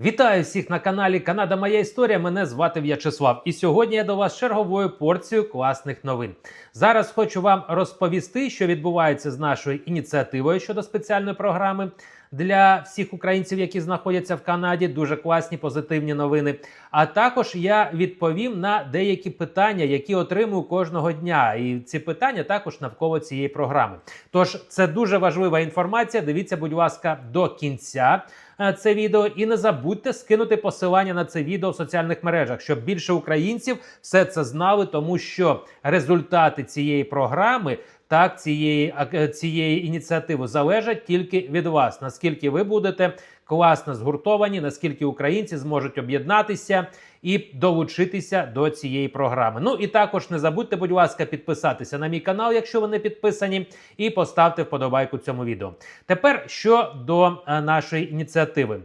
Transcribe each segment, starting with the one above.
Вітаю всіх на каналі Канада Моя Історія. Мене звати В'ячеслав. І сьогодні я до вас черговою порцією класних новин. Зараз хочу вам розповісти, що відбувається з нашою ініціативою щодо спеціальної програми для всіх українців, які знаходяться в Канаді. Дуже класні позитивні новини. А також я відповім на деякі питання, які отримую кожного дня. І ці питання також навколо цієї програми. Тож це дуже важлива інформація. Дивіться, будь ласка, до кінця е, це відео. І не забудьте скинути посилання на це відео в соціальних мережах, щоб більше українців все це знали, тому що результати цієї програми. Так, цієї ак- цієї ініціативи залежать тільки від вас. Наскільки ви будете класно згуртовані, наскільки українці зможуть об'єднатися і долучитися до цієї програми. Ну і також не забудьте, будь ласка, підписатися на мій канал, якщо ви не підписані, і поставте вподобайку цьому відео. Тепер щодо е, нашої ініціативи.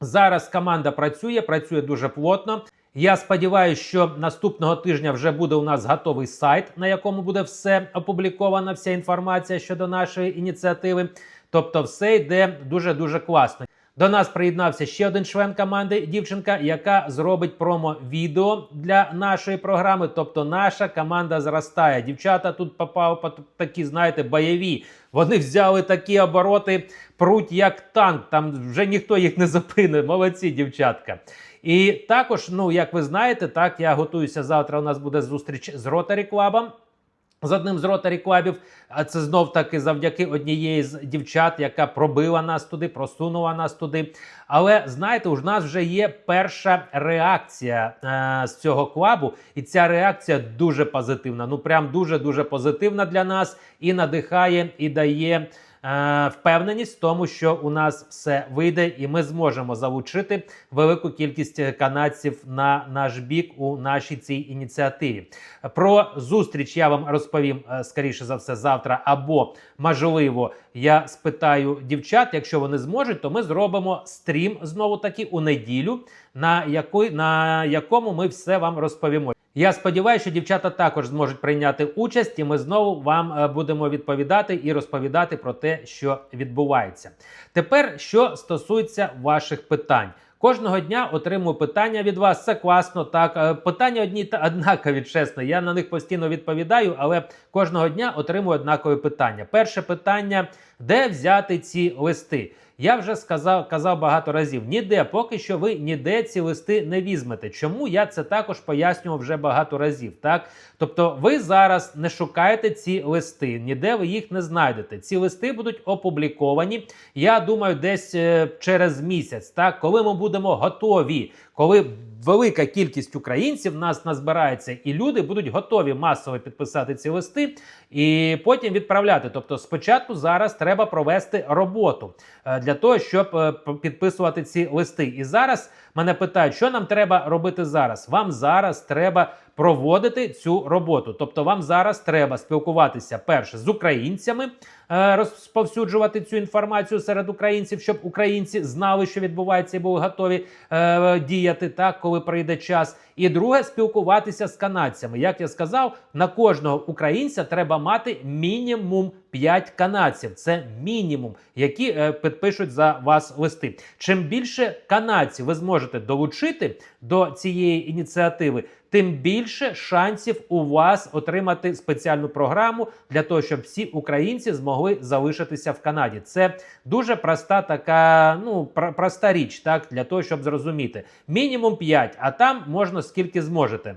Зараз команда працює, працює дуже плотно. Я сподіваюся, що наступного тижня вже буде у нас готовий сайт, на якому буде все опублікована, вся інформація щодо нашої ініціативи. Тобто, все йде дуже дуже класно. До нас приєднався ще один член команди, дівчинка, яка зробить промо-відео для нашої програми. Тобто, наша команда зростає. Дівчата тут попали по такі, знаєте, бойові. Вони взяли такі обороти, пруть як танк. Там вже ніхто їх не зупинить. Молодці, дівчатка. І також, ну як ви знаєте, так я готуюся завтра. У нас буде зустріч з Rotary Club. З одним з ротарі клабів, а це знов таки завдяки однієї з дівчат, яка пробила нас туди, просунула нас туди. Але знаєте, у нас вже є перша реакція е, з цього клабу, і ця реакція дуже позитивна. Ну прям дуже дуже позитивна для нас і надихає, і дає. Е, Впевненість в тому, що у нас все вийде, і ми зможемо залучити велику кількість канадців на наш бік у нашій цій ініціативі. Про зустріч я вам розповім е, скоріше за все завтра. Або можливо, я спитаю дівчат, якщо вони зможуть, то ми зробимо стрім знову таки у неділю, на якої на якому ми все вам розповімо. Я сподіваюся, що дівчата також зможуть прийняти участь, і ми знову вам е, будемо відповідати і розповідати про те, що відбувається. Тепер, що стосується ваших питань. Кожного дня отримую питання від вас. Це класно. Так, Е, питання одні та однакові, чесно. Я на них постійно відповідаю, але кожного дня отримую однакові питання. Перше питання: де взяти ці листи? Я вже сказав казав багато разів: ніде, поки що ви ніде ці листи не візьмете. Чому я це також пояснював вже багато разів? Так, тобто, ви зараз не шукаєте ці листи, ніде ви їх не знайдете. Ці листи будуть опубліковані. Я думаю, десь е, через місяць, так, коли ми будемо готові, коли велика кількість українців нас назбирається, і люди будуть готові масово підписати ці листи і потім відправляти. Тобто, спочатку зараз треба провести роботу е, для того, щоб е, підписувати ці листи. І зараз мене питають, що нам треба робити зараз. Вам зараз треба проводити цю роботу. Тобто, вам зараз треба спілкуватися перше з українцями, е, розповсюджувати цю інформацію серед українців, щоб українці знали, що відбувається, і були готові е, діяти так, коли прийде час. І друге, спілкуватися з канадцями. Як я сказав, на кожного українця треба мати мінімум 5 канадців. Це мінімум, які е, підпишуть за вас листи. Чим більше канадців ви зможете долучити до цієї ініціативи, тим більше шансів у вас отримати спеціальну програму для того, щоб всі українці змогли залишитися в Канаді. Це дуже проста така, ну пр- проста річ, так для того, щоб зрозуміти. Мінімум 5, а там можна скільки зможете.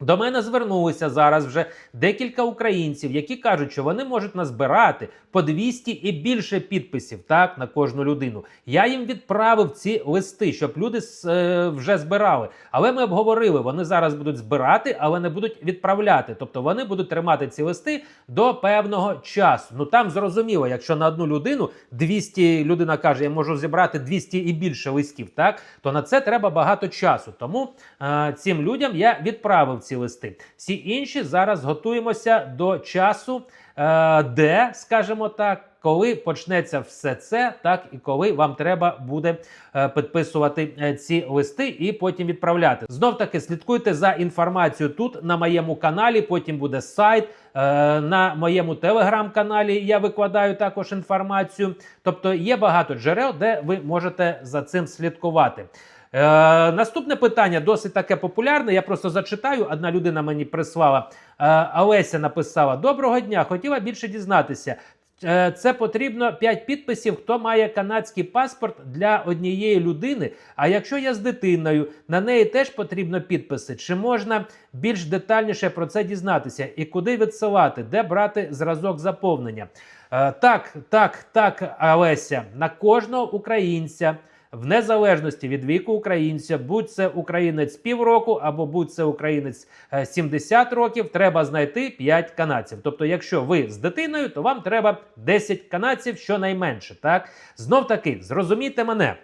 До мене звернулися зараз вже декілька українців, які кажуть, що вони можуть назбирати по 200 і більше підписів так на кожну людину. Я їм відправив ці листи, щоб люди е, вже збирали. Але ми обговорили, вони зараз будуть збирати, але не будуть відправляти. Тобто вони будуть тримати ці листи до певного часу. Ну там зрозуміло, якщо на одну людину 200 людина каже, я можу зібрати 200 і більше листів, так то на це треба багато часу. Тому е, цим людям я відправив ці листи. Всі інші зараз готуємося до часу, е, де, скажімо так, коли почнеться все це, так і коли вам треба буде е, підписувати е, ці листи і потім відправляти. Знов таки слідкуйте за інформацією тут на моєму каналі. Потім буде сайт, на моєму телеграм-каналі я викладаю також інформацію. Тобто є багато джерел, де ви можете за цим слідкувати. Е, Наступне питання досить таке популярне. Я просто зачитаю. Одна людина мені прислала. Е, Олеся написала: Доброго дня! Хотіла більше дізнатися. Е, Це потрібно 5 підписів, хто має канадський паспорт для однієї людини. А якщо я з дитиною, на неї теж потрібно підписи. Чи можна більш детальніше про це дізнатися? І куди відсилати, де брати зразок заповнення? Е, Так, так, так, Олеся, на кожного українця. В незалежності від віку українця, будь це українець півроку або будь це українець е, 70 років, треба знайти 5 канадців. Тобто, якщо ви з дитиною, то вам треба 10 канадців щонайменше. Так знов таки зрозумійте мене.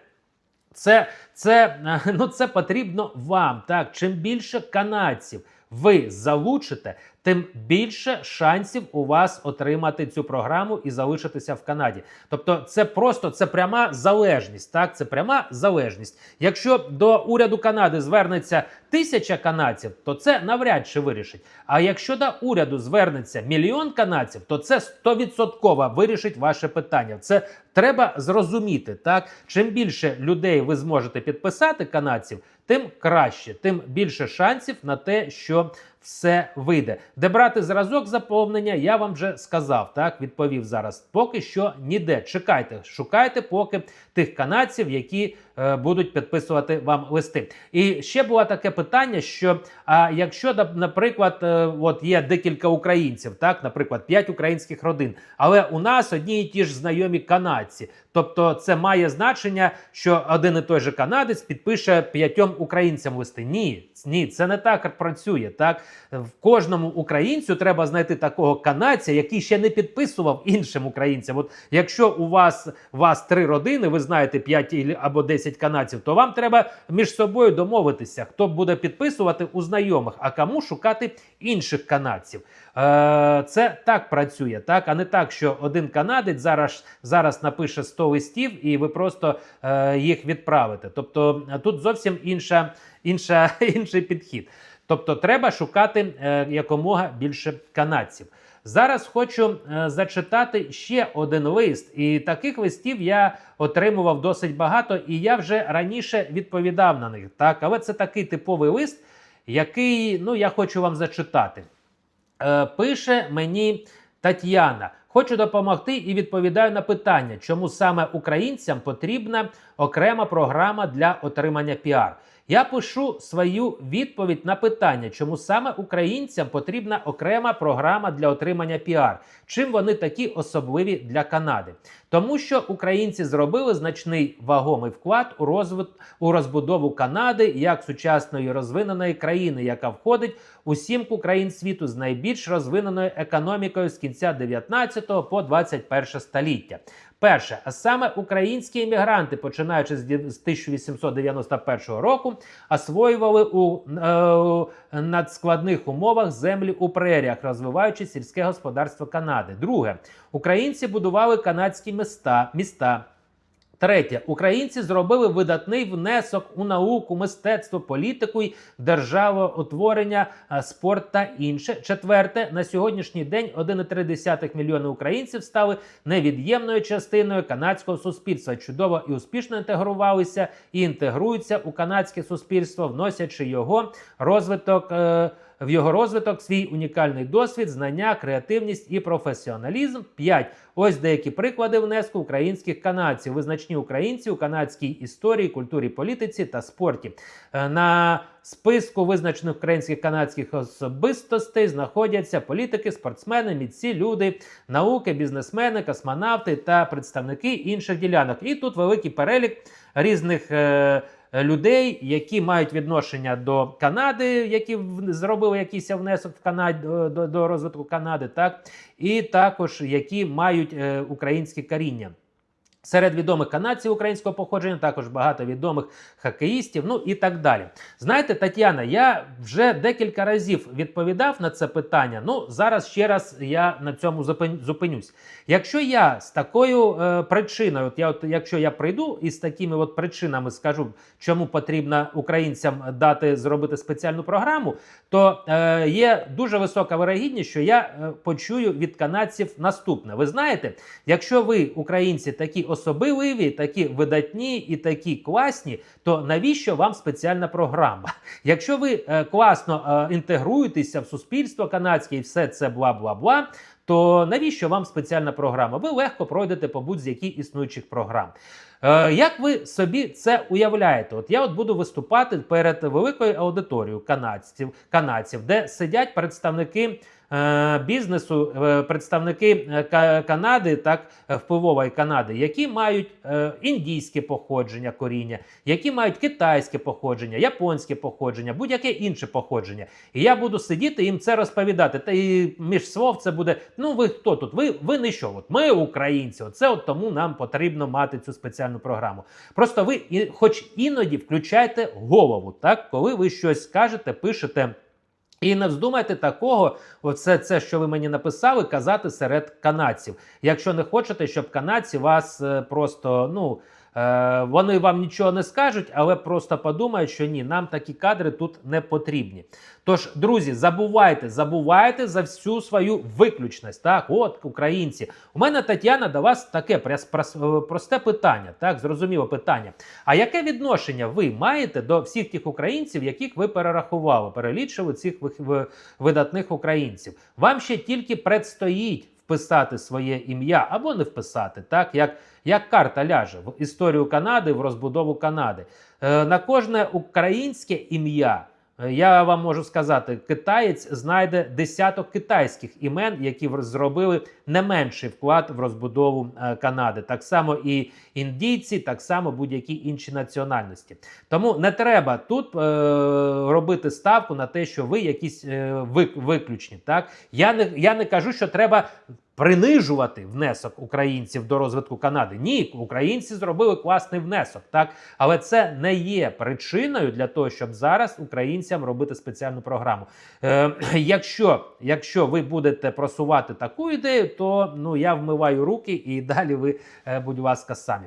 Це, це, е, ну, це потрібно вам. Так, чим більше канадців ви залучите, тим більше шансів у вас отримати цю програму і залишитися в Канаді. Тобто, це просто це пряма залежність. Так, це пряма залежність. Якщо до уряду Канади звернеться тисяча канадців, то це навряд чи вирішить. А якщо до уряду звернеться мільйон канадців, то це 100% вирішить ваше питання. Це треба зрозуміти. Так, чим більше людей ви зможете підписати канадців, тим краще, тим більше шансів на те, що все вийде. Де брати зразок заповнення, я вам вже сказав. Так відповів зараз. Поки що ніде. Чекайте, шукайте поки тих канадців, які е, будуть підписувати вам листи. І ще було таке питання: що а якщо наприклад, е, от є декілька українців, так, наприклад, 5 українських родин, але у нас одні і ті ж знайомі канадці. Тобто, це має значення, що один і той же канадець підпише п'ятьом українцям листи. Ні, ні, це не так працює. Так в кожному українцю треба знайти такого канадця, який ще не підписував іншим українцям. От якщо у вас вас три родини, ви знаєте 5 або 10 канадців, то вам треба між собою домовитися, хто буде підписувати у знайомих, а кому шукати інших канадців. Е, Це так працює, так а не так, що один канадець зараз зараз напише 100 листів, і ви просто е, їх відправите. Тобто тут зовсім інша, інша, інший підхід. Тобто, треба шукати е, якомога більше канадців. Зараз хочу е, зачитати ще один лист, і таких листів я отримував досить багато, і я вже раніше відповідав на них. Так, але це такий типовий лист, який ну я хочу вам зачитати. Е, пише мені Тетяна. Хочу допомогти і відповідаю на питання, чому саме українцям потрібна окрема програма для отримання піар. Я пишу свою відповідь на питання, чому саме українцям потрібна окрема програма для отримання піар. Чим вони такі особливі для Канади? Тому що українці зробили значний вагомий вклад у розвит у розбудову Канади як сучасної розвиненої країни, яка входить у сімку країн світу з найбільш розвиненою економікою з кінця 19 по 21 століття. Перше, а саме українські іммігранти, починаючи з 1891 року, освоювали у е, надскладних умовах землі у преріях, розвиваючи сільське господарство Канади. Друге, українці будували канадські міста. міста. Третє, українці зробили видатний внесок у науку, мистецтво, політику, й державоутворення, спорт та інше. Четверте, на сьогоднішній день 1,3 мільйони українців стали невід'ємною частиною канадського суспільства. Чудово і успішно інтегрувалися і інтегруються у канадське суспільство, вносячи його розвиток. Е в його розвиток свій унікальний досвід, знання, креативність і професіоналізм. 5. Ось деякі приклади внеску українських канадців, визначні українці у канадській історії, культурі, політиці та спорті. Е, на списку визначених українських канадських особистостей знаходяться політики, спортсмени, мітці, люди, науки, бізнесмени, космонавти та представники інших ділянок. І тут великий перелік різних. Е людей, які мають відношення до Канади, які зробили якийсь внесок в Канаді до, до розвитку Канади, так і також які мають е, українське коріння. Серед відомих канадців українського походження також багато відомих хокеїстів, ну і так далі. Знаєте, Тетяна, я вже декілька разів відповідав на це питання. Ну зараз ще раз я на цьому зупинюсь. Якщо я з такою е, причиною, от я, от, якщо я прийду і з такими от причинами скажу, чому потрібно українцям дати зробити спеціальну програму, то е, є дуже висока вирогідність, що я е, почую від канадців наступне. Ви знаєте, якщо ви, українці, такі особливі, такі видатні і такі класні, то навіщо вам спеціальна програма? Якщо ви е, класно е, інтегруєтеся в суспільство канадське і все це бла бла бла. То навіщо вам спеціальна програма? Ви легко пройдете по будь-якій існуючих програм. Е, як ви собі це уявляєте? От я от буду виступати перед великою аудиторією канадців, канадців де сидять представники бізнесу, е, представники е, Канади, так е, впливової Канади, які мають е, індійське походження коріння, які мають китайське походження, японське походження, будь-яке інше походження. І я буду сидіти їм це розповідати. Та і між слов це буде: ну ви хто тут? Ви, ви не що? От ми українці. Оце от тому нам потрібно мати цю спеціальну програму. Просто ви, хоч іноді, включайте голову, так, коли ви щось скажете, пишете. І не вздумайте такого, оце це, що ви мені написали, казати серед канадців. Якщо не хочете, щоб канадці вас е, просто ну. Е, вони вам нічого не скажуть, але просто подумають, що ні, нам такі кадри тут не потрібні. Тож, друзі, забувайте, забувайте за всю свою виключність. Так, от українці. У мене Тетяна до вас таке е, просте питання. Так, зрозуміло питання. А яке відношення ви маєте до всіх тих українців, яких ви перерахували, перелічили цих ви- ви- видатних українців? Вам ще тільки предстоїть вписати своє ім'я або не вписати, так як, як карта ляже в історію Канади, в розбудову Канади. Е, на кожне українське ім'я. Е, Я вам можу сказати, китаєць знайде десяток китайських імен, які зробили не менший вклад в розбудову е, Канади. Так само і індійці, так само будь-які інші національності. Тому не треба тут е, робити ставку на те, що ви якісь е, виключні. Так я не я не кажу, що треба. Принижувати внесок українців до розвитку Канади. Ні, українці зробили класний внесок, так але це не є причиною для того, щоб зараз українцям робити спеціальну програму. Е, якщо, якщо ви будете просувати таку ідею, то ну я вмиваю руки і далі ви, е, будь ласка, самі.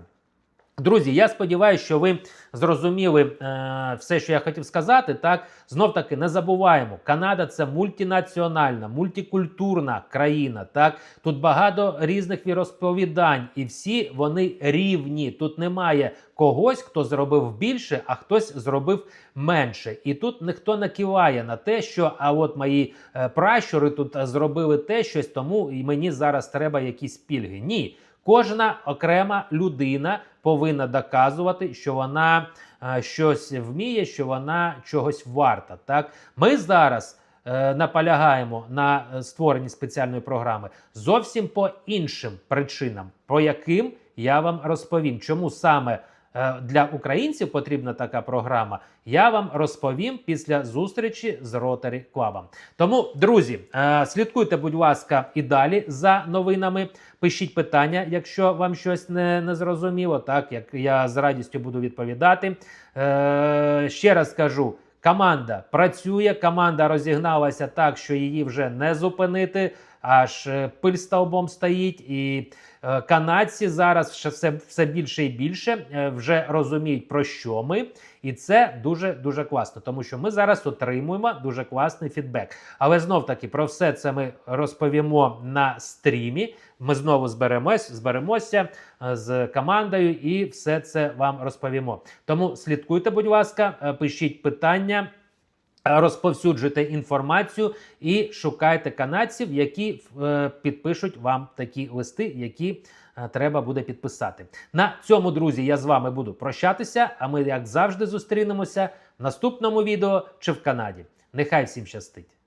Друзі, я сподіваюся, що ви зрозуміли е, все, що я хотів сказати. Так, знов таки не забуваємо, Канада це мультинаціональна, мультикультурна країна. Так, тут багато різних віросповідань, і всі вони рівні. Тут немає когось, хто зробив більше, а хтось зробив менше. І тут ніхто не киває на те, що а от мої е, пращури тут зробили те щось, тому і мені зараз треба якісь пільги. Ні. Кожна окрема людина повинна доказувати, що вона е, щось вміє, що вона чогось варта. Так, ми зараз е, наполягаємо на е, створенні спеціальної програми зовсім по іншим причинам, по яким я вам розповім, чому саме. Е, Для українців потрібна така програма. Я вам розповім після зустрічі з Rotary Club. Тому, друзі, е, слідкуйте, будь ласка, і далі за новинами. Пишіть питання, якщо вам щось не, не зрозуміло, так як я з радістю буду відповідати. Е, ще раз кажу. Команда працює, команда розігналася так, що її вже не зупинити. Аж е, пиль стовбом стоїть, і е, канадці зараз все, все більше і більше е, вже розуміють про що ми, і це дуже дуже класно, тому що ми зараз отримуємо дуже класний фідбек. Але знов таки про все це ми розповімо на стрімі. Ми знову зберемось, зберемося з командою і все це вам розповімо. Тому слідкуйте, будь ласка, пишіть питання. Розповсюджуйте інформацію і шукайте канадців, які е, підпишуть вам такі листи, які е, треба буде підписати. На цьому, друзі, я з вами буду прощатися. А ми, як завжди, зустрінемося в наступному відео чи в Канаді. Нехай всім щастить!